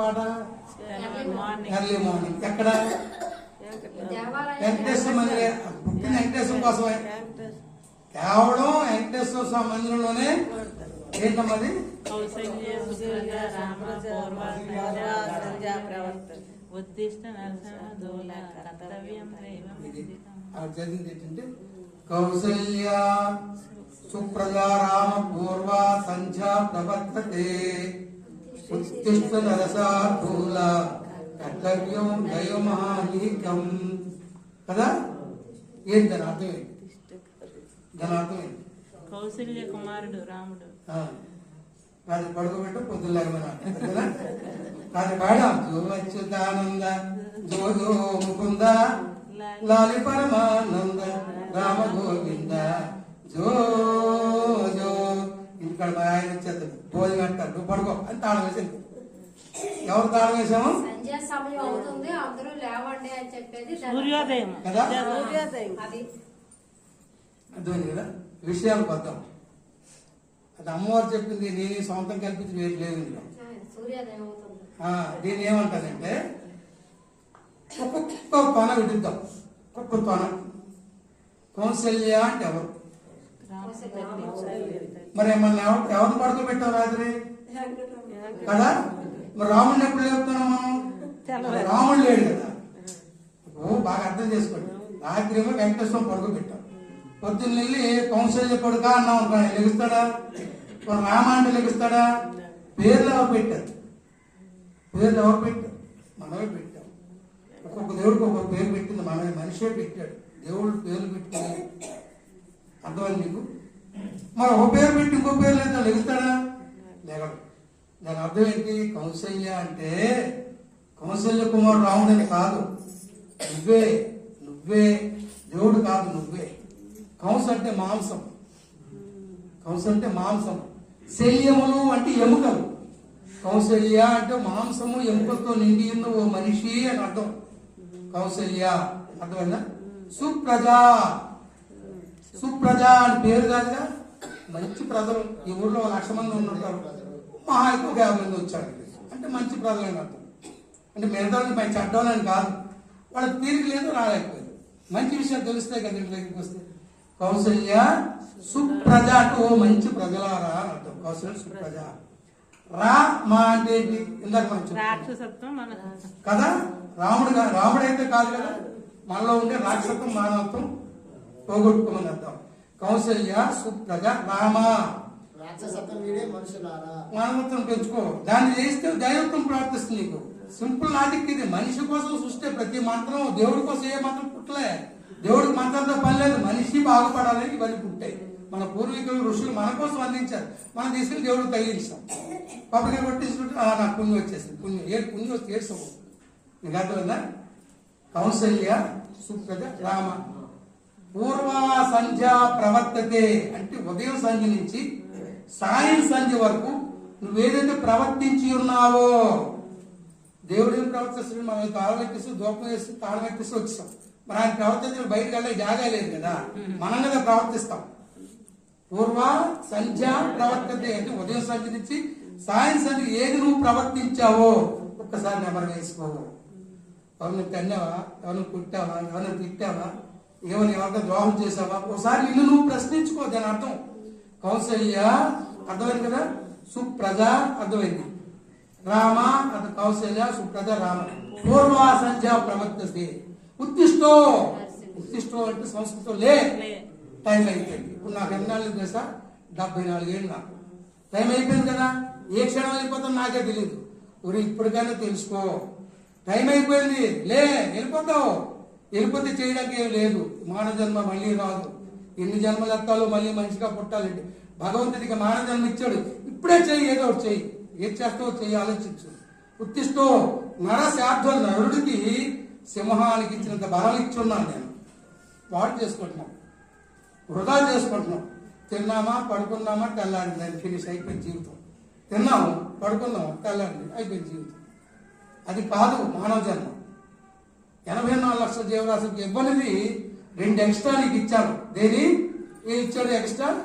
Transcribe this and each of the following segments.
పాట? Early morning ఎక్కడ? వెంకటేశ్వర మందిరం పుట్టిన వెంకటేశ్వర కోసమే. కేవలం వెంకటేశ్వర స్వామి మందిరంలోనే ఏంటమ్మది చదివింది ఏంటంటే కౌసల్య సుప్రజా రామ పూర్వ సంధ్యా ప్రవర్తతే. ఉత్తిష్ట నరసాధూల కర్తవ్యం దైవమహానీకం కదా? ఏంటి దాని అర్థం ఏంటి దాని అర్థం ఏంటి కౌసల్య కుమారుడు రాముడు కాదు పడుకోబెట్టు కదా? కాదు పాడాం. ముకుంద లాలి పరమానంద రామ గోవింద జో జో. మా ఆయన భోజనం అంటారు. నువ్వు పడుకో. అని తాళం వేసింది ఎవరు తాళం వేసాము? సమయం అవుతుంది. అందరూ లేవండి అని చెప్పేది దాని- సూర్యోదయం. కదా? సూర్యోదయం. అది. అర్థమైంది కదా? విషయాలు కొద్దాం. అది అమ్మవారు చెప్పింది నేను సొంతం కల్పించి ఇందులో. సూర్యోదయం అవుతుంది. ఆ, దీన్ని ఏమంటారంటే ఒక్కొక్క తొన విడుద్దాం. ఒక్కొక్క తొన కౌశల్య అంటే ఎవరు? మరి మన ఎవరు ఎవరిని పడుకోబెట్టావు రాత్రి? కదా? మరి రాముడిని ఎప్పుడు లేపుతున్నాం మనం? రాముడు లేడు కదా. ఓ బాగా అర్థం చేసుకోండి. రాత్రి ఏమో వెంకటేశ్వరం పడుకోబెట్టాం పొద్దున్న వెళ్ళి కౌన్సిల్ కొడుక అన్నాం అనుకోండి లెగుస్తాడా మన రామ లెగుస్తాడా పేర్లు ఎవరు పెట్టారు? పేర్లు ఎవరు పెట్టారు? మనమే పెట్టాం. ఒక్కొక్క దేవుడికి ఒక్కొక్క పేరు పెట్టింది. మనమే మనిషే పెట్టాడు. దేవుడు పేర్లు పెట్టుకుని మరి ఒక పేరు పెట్టి ఇంకో పేరు లేదా లెగుస్తాడా? లేగడు. దాని అర్థం ఏంటి? కౌశల్య అంటే కౌశల్య కుమారుడు రాముడని కాదు. నువ్వే నువ్వే దేవుడు కాదు నువ్వే. కంస అంటే మాంసం. కంస అంటే మాంసం. శల్యములు అంటే ఎముకలు. కౌశల్య అంటే మాంసము ఎముకలతో నిండి ఉన్న ఓ మనిషి అని అర్థం. కౌశల్య అర్థమైందా? సుప్రజ. సుప్రజ అని పేరు కాదుగా? మంచి ప్రజలు ఈ ఊర్లో ఒక లక్ష మంది ఉంటారు మహా ఎక్కువ యాభై మంది వచ్చారు. అంటే మంచి ప్రజలు అని అర్థం అంటే మిగతా మంచి చెడ్డోళ్ళని కాదు. వాళ్ళకి తీరిక లేదు రాలేకపోయింది. మంచి విషయం తెలిస్తే కదా ఇంటి దగ్గరికి వస్తే కౌశల్య సుప్రజ ఓ మంచి ప్రజలారా అని అర్థం. కౌశల్య సుప్రజ. రా మా అంటే ఇందాక మనం మన కదా? రాముడు రాముడైతే కాదు కదా? మనలో ఉండే రాక్షసత్వం మానవత్వం పోగొట్టుకోమని అర్థం. కౌశల్య సుప్రజ రామ. మానవత్వం పెంచుకో. దాన్ని చేస్తే దైవత్వం ప్రార్థిస్తుంది నీకు. సింపుల్ లాజిక్ ఇది. మనిషి కోసం సృష్టి ప్రతి మంత్రం దేవుడి కోసం ఏ మంత్రం పుట్టలే. దేవుడికి మంత్రంతో పని లేదు. మనిషి బాగుపడాలని ఇవన్నీ పుట్టాయి. మన పూర్వీకులు ఋషులు మన కోసం అందించారు. మనం తీసుకుని దేవుడికి తగిలించాం కొబ్బరికాయ కొట్టించుకుంటే "ఆ, నాకు పుణ్యం వచ్చేసింది. పుణ్యం. ఏ పుణ్యం వస్తే ఏడ్చవు. నీకు అర్థమైందా? కౌశల్య సుప్రజ రామ. పూర్వ సంధ్య ప్రవర్తతే అంటే ఉదయం సంధ్య నుంచి సాయం సంధ్య వరకు నువ్వేదైతే ప్రవర్తించి ఉన్నావో దేవుడు ఏం ప్రవర్తిస్తాడు? మనం తాళం ఎక్కిస్తూ దూపం వేస్తూ తాళం ఎక్కిస్తూ వచ్చాం మరి ఆయన ప్రవర్తించిన బయటకు వెళ్ళే జాగా లేదు కదా. మనం కదా ప్రవర్తిస్తాం. పూర్వ సంధ్య ప్రవర్తతే అంటే ఉదయం సంధ్య నుంచి సాయం సంధ్య ఏది నువ్వు ప్రవర్తించావో ఒక్కసారి నెమరు వేసుకోవు ఎవరిని తన్నావా? ఎవరిని కుట్టావా? ఎవరిని తిట్టావా? ఏమని ఎవరితో ద్రోహం చేసావా ఒకసారి నిన్ను నువ్వు ప్రశ్నించుకో దాని అర్థం. కౌశల్య అర్థమైంది కదా? సుప్రజ అర్థమైంది. రామ అత కౌశల్య సుప్రజ రామ. పూర్వా సంధ్య ప్రవర్తిస్తే ఉత్తిష్టో. ఉత్తిష్టో అంటే సంస్కృతం లే. టైం అయిపోయింది. ఇప్పుడు నాకు ఎన్నాళ్ళు తెలుసా? డెబ్బై నాలుగేళ్ళు నాకు. టైం అయిపోయింది కదా? ఏ క్షణం అయిపోతుందో నాకే తెలియదు ఊరి ఇప్పటికైనా తెలుసుకో. టైం అయిపోయింది. లే వెళ్ళిపోతావు. వెళ్ళిపోతే చేయడానికి ఏం లేదు. మానవ జన్మ మళ్ళీ రాదు. ఎన్ని జన్మలు ఎత్తాలో మళ్ళీ మనిషిగా పుట్టాలండి భగవంతుడికి మానవ జన్మ ఇచ్చాడు. ఇప్పుడే చెయ్యి ఏదో ఒకటి చెయ్యి. ఏది చేస్తావో చెయ్యి ఆలోచించు. ఉత్తిష్టో నర శార్థుల నరుడికి సింహానికి ఇచ్చినంత బలం ఇచ్చున్నాను నేను. వాడు చేసుకుంటున్నాం. వృధా చేసుకుంటున్నాం. తిన్నామా పడుకున్నామా తెల్లాడి దాని ఫినిష్ అయిపోయింది జీవితం. తిన్నాము పడుకున్నాము తెల్లాడి అయిపోయింది జీవితం. అది కాదు మానవ జన్మ. ఎనభై నాలుగు లక్షల జీవరాశికి ఇవ్వనిది రెండు ఎక్స్ట్రా నీకు ఇచ్చాను దేని? ఏ ఇచ్చాడు ఎక్స్ట్రా?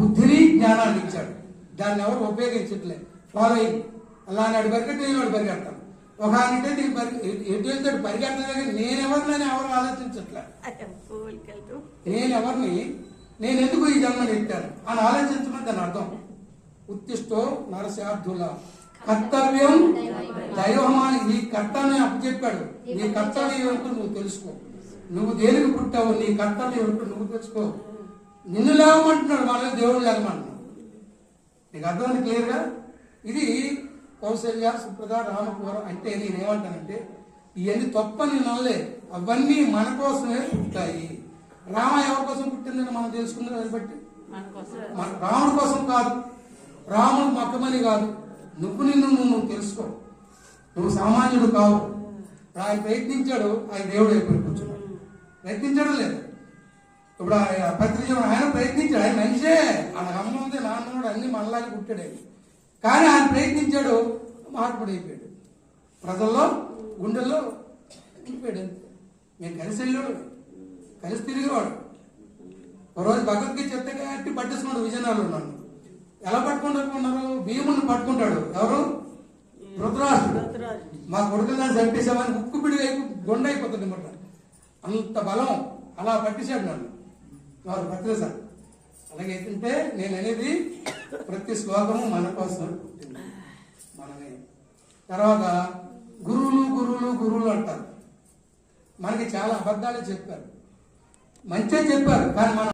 బుద్ధిని జ్ఞానాన్ని ఇచ్చాడు. దాన్ని ఎవరు ఉపయోగించట్లేదు ఫాలోయింగ్. అలా అని అడు పరిగెట్టి నేను వాడు పరిగెడతాను. ఒక అంటే నీకు పరి ఎటు వెళ్తాడు? కానీ నేను ఎవరినని ఎవరు ఆలోచించట్లే. స్కూల్కి వెళ్తూ. నేను ఎవరిని? నేను ఎందుకు ఈ జన్మని ఎత్తాను? అని ఆలోచించమని దాని అర్థం. ఉత్తిష్టో నరశార్థుల కర్తవ్యం దైవమాని నీ కర్తవ్యం అప్పచెప్పాడు. నీ కర్తవ్యం ఏమిటో నువ్వు తెలుసుకో. నువ్వు దేనికి పుట్టావు నీ కర్తవ్యం ఏమిటో నువ్వు తెలుసుకో. నిన్ను లేవమంటున్నాడు మనల్ని దేవుడు లేవమంటున్నాడు. నీకు అర్థమైంది క్లియర్గా? ఇది కౌశల్య సుప్రద రామపురం అంటే నేనేమంటానంటే ఇవన్నీ తప్పని నల్లే. అవన్నీ మన కోసమే పుట్టాయి. రామ ఎవరి కోసం పుట్టిందని మనం తెలుసుకున్న దాన్ని బట్టి? రాముడి కోసం కాదు. రాముడు మొక్కమని కాదు. నువ్వు నిన్ను నువ్వు తెలుసుకో. నువ్వు సామాన్యుడు కావు. ఆయన ప్రయత్నించాడు ఆయన దేవుడు అయిపోయి కూర్చున్నాడు. ప్రయత్నించడం లేదు. ఇప్పుడు ఆ పత్రిక ఆయన ప్రయత్నించాడు ఆయన మనిషే. ఆయన అమ్మ ఉంది నాన్న ఉన్నాడు అన్ని మనలాగే పుట్టాడు. ఆయన. కానీ ఆయన ప్రయత్నించాడు మార్పుడు అయిపోయాడు. ప్రజల్లో గుండెల్లో ఉండిపోయాడు నేను కలిసి వెళ్ళాడు కలిసి తిరిగేవాడు ఒక రోజు భగవద్గీత చెత్తగా అట్టి పట్టేసుకున్నాడు విజయనగరంలో నన్ను ఎలా పట్టుకుంటున్నారు భీముని పట్టుకుంటాడు. ఎవరు? రుద్రాసుడు. మా కొడుకులను చంపేసామని ఉక్కు పిడి గుండె అయిపోతుంది అనమాట అంత బలం. అలా పట్టేశాడు నన్ను. వారు పట్టేశారు అలాగే ఏంటంటే నేను అనేది ప్రతి శ్లోకము మన కోసం. మనమే. తర్వాత గురువులు గురువులు గురువులు అంటారు. మనకి చాలా అబద్ధాలు చెప్పారు. మంచిగా చెప్పారు కానీ మనం